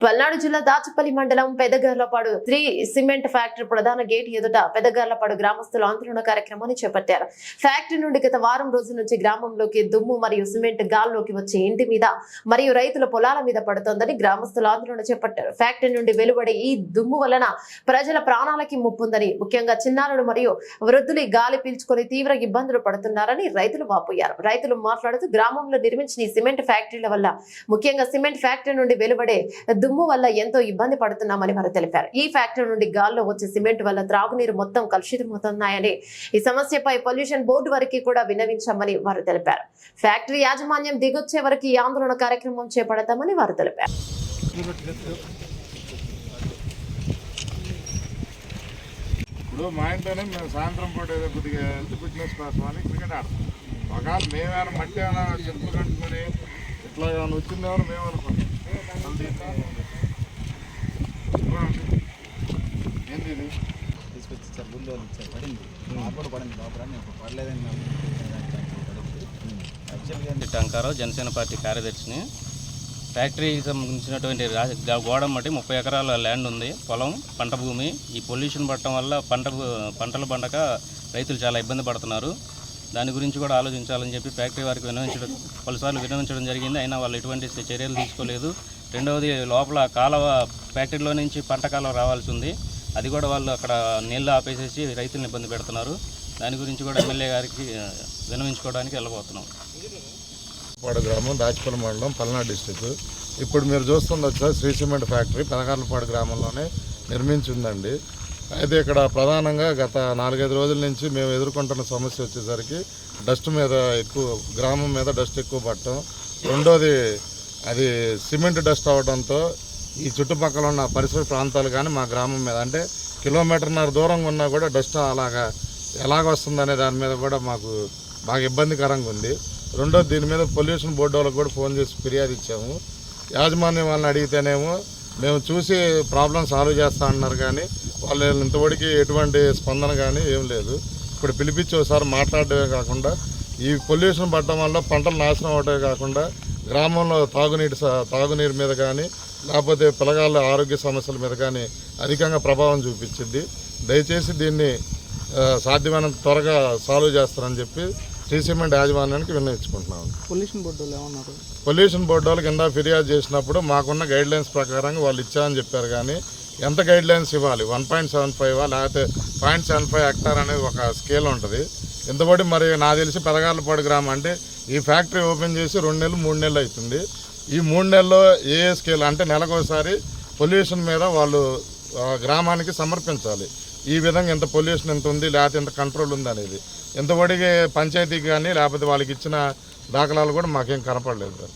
పల్నాడు జిల్లా దాచపల్లి మండలం Pedagarlapadu three cement factory ప్రధాన గేట్ ఎదుట పెదగర్లపాడు గ్రామస్తులు ఆందోళన కార్యక్రమాన్ని చేపట్టారు. ఫ్యాక్టరీ నుండి గత వారం రోజుల నుంచి గ్రామంలోకి దుమ్ము మరియు సిమెంట్ గాల్లోకి వచ్చే ఇంటి మీద మరియు రైతుల పొలాల మీద పడుతోందని గ్రామస్తులు ఆందోళన చేపట్టారు. ఫ్యాక్టరీ నుండి వెలువడే ఈ దుమ్ము వలన ప్రజల ప్రాణాలకి ముప్పుందని ముఖ్యంగా చిన్నారులు మరియు వృద్ధులు గాలి పీల్చుకొని తీవ్ర ఇబ్బందులు పడుతున్నారని రైతులు వాపోయారు. రైతులు మాట్లాడుతూ గ్రామంలో నిర్మించిన ఈ సిమెంట్ ఫ్యాక్టరీల వల్ల ముఖ్యంగా సిమెంట్ ఫ్యాక్టరీ నుండి వెలువడే దుమ్ము వల్ల ఎంతో ఇబ్బంది పడుతున్నామని వారు తెలిపారు. ఈ ఫ్యాక్టరీ నుండి గాల్లో వచ్చే సిమెంట్ వల్ల త్రాగునీరు మొత్తం కలుషితమవుతున్నాయని ఈ సమస్యపై పొల్యూషన్ బోర్డు వరకు కూడా విన్నవించామని వారు తెలిపారు. ఫ్యాక్టరీ యాజమాన్యం దిగొచ్చే వరకు ఈ ఆందోళన కార్యక్రమం చేపడతామని వారు తెలిపారు. ఇప్పుడు మా ఇంట్లోనే మేము సాయంత్రం పూట ఏదో కొద్దిగా హెల్త్ ఫిట్నెస్ కోసం అని క్రికెట్ ఆడతాం. ఒకవేళ మేమేమైనా మట్టి ఏమైనా చెప్పులు కంటుకొని ఇట్లా ఏమైనా వచ్చిందేమో మేము అనుకుంటాం మళ్ళీ దీన్ని- చూడండి. ఏంది ఇది తీసుకొచ్చి ఇచ్చారు గుండె వాళ్ళు ఇచ్చారు పడింది నాకు కూడా పడింది లోపల నేను పడలేదని యాక్చువల్గా టంకారావు జనసేన పార్టీ కార్యదర్శిని. ఫ్యాక్టరీకి సంబంధించినటువంటి గోడం బట్టి ముప్పై ఎకరాల ల్యాండ్ ఉంది పొలం పంట భూమి. ఈ పొల్యూషన్ పడటం వల్ల పంట పంటలు పండక రైతులు చాలా ఇబ్బంది పడుతున్నారు. దాని గురించి కూడా ఆలోచించాలని చెప్పి ఫ్యాక్టరీ వారికి వినవించడం పలుసార్లు వినవించడం జరిగింది. అయినా వాళ్ళు ఎటువంటి చర్యలు తీసుకోలేదు. రెండవది లోపల కాలువ ఫ్యాక్టరీలో నుంచి పంట కాలువ రావాల్సి ఉంది. అది కూడా వాళ్ళు అక్కడ నీళ్ళు ఆపేసేసి రైతులను ఇబ్బంది పెడుతున్నారు. దాని గురించి కూడా ఎమ్మెల్యే గారికి వినవించుకోవడానికి వెళ్ళబోతున్నాం. గ్రామం దాచిపల్లి మండలం పల్నాడు డిస్టిక్. ఇప్పుడు మీరు చూస్తుండొచ్చు sir Shree cement factory Pedakarlapadu గ్రామంలోనే నిర్మించి ఉందండి అయితే ఇక్కడ ప్రధానంగా గత నాలుగైదు రోజుల నుంచి మేము ఎదుర్కొంటున్న సమస్య వచ్చేసరికి డస్ట్ మీద ఎక్కువ గ్రామం మీద డస్ట్ ఎక్కువ పట్టడం రెండోది అది సిమెంట్ డస్ట్ అవడంతో ఈ చుట్టుపక్కల ఉన్న పరిసర ప్రాంతాలు కానీ మా గ్రామం మీద. అంటే కిలోమీటర్న్నర దూరంగా ఉన్నా కూడా డస్ట్ అలాగా ఎలాగ వస్తుందనే దాని మీద కూడా మాకు బాగా ఇబ్బందికరంగా ఉంది. రెండో దీని మీద పొల్యూషన్ బోర్డు వాళ్ళకి కూడా ఫోన్ చేసి ఫిర్యాదు ఇచ్చాము. యాజమాన్యం వాళ్ళని అడిగితేనేమో మేము చూసి ప్రాబ్లం సాల్వ్ చేస్తా అన్నారు కానీ వాళ్ళు ఇంతవరకు ఎటువంటి స్పందన కానీ ఏం లేదు. ఇప్పుడు పిలిపించి ఒకసారి మాట్లాడటమే కాకుండా ఈ పొల్యూషన్ పడటం వల్ల పంటలు నాశనం అవటమే కాకుండా గ్రామంలో తాగునీటి స- తాగునీరు మీద కానీ లేకపోతే పిల్లగాళ్ళ ఆరోగ్య సమస్యల మీద కానీ అధికంగా ప్రభావం చూపించింది. దయచేసి దీన్ని సాధ్యమైనంత త్వరగా సాల్వ్ చేస్తారని చెప్పి శ్రీ సిమెంట్ యాజమాన్యానికి విన్నవించుకుంటున్నాను పొల్యూషన్ బోర్డు వాళ్ళు ఏమన్నారు? పొల్యూషన్ బోర్డు వాళ్ళు కింద ఫిర్యాదు చేసినప్పుడు మాకున్న గైడ్ లైన్స్ ప్రకారంగా వాళ్ళు ఇచ్చామని చెప్పారు కానీ ఎంత గైడ్ లైన్స్ ఇవ్వాలి? వన్ పాయింట్ సెవెన్ ఫైవ్ లేకపోతే పాయింట్ సెవెన్ ఫైవ్ హెక్టార్ అనేది ఒక స్కేల్ ఉంటుంది. ఇంతబడి మరి నాకు తెలిసి పెదగాళ్ళపాడు గ్రామం అంటే ఈ ఫ్యాక్టరీ ఓపెన్ చేసి రెండు నెలలు మూడు నెలలు అవుతుంది. ఈ మూడు నెలల్లో ఏ స్కేల్ అంటే నెలకోసారి పొల్యూషన్ మీద వాళ్ళు గ్రామానికి సమర్పించాలి. ఈ విధంగా ఎంత పొల్యూషన్ ఎంత ఉంది లేకపోతే ఎంత కంట్రోల్ ఉంది అనేది. ఇంతవరకు పంచాయతీకి కానీ లేకపోతే వాళ్ళకి ఇచ్చిన దాఖలాలు కూడా మాకేం కనపడలేదు. సార్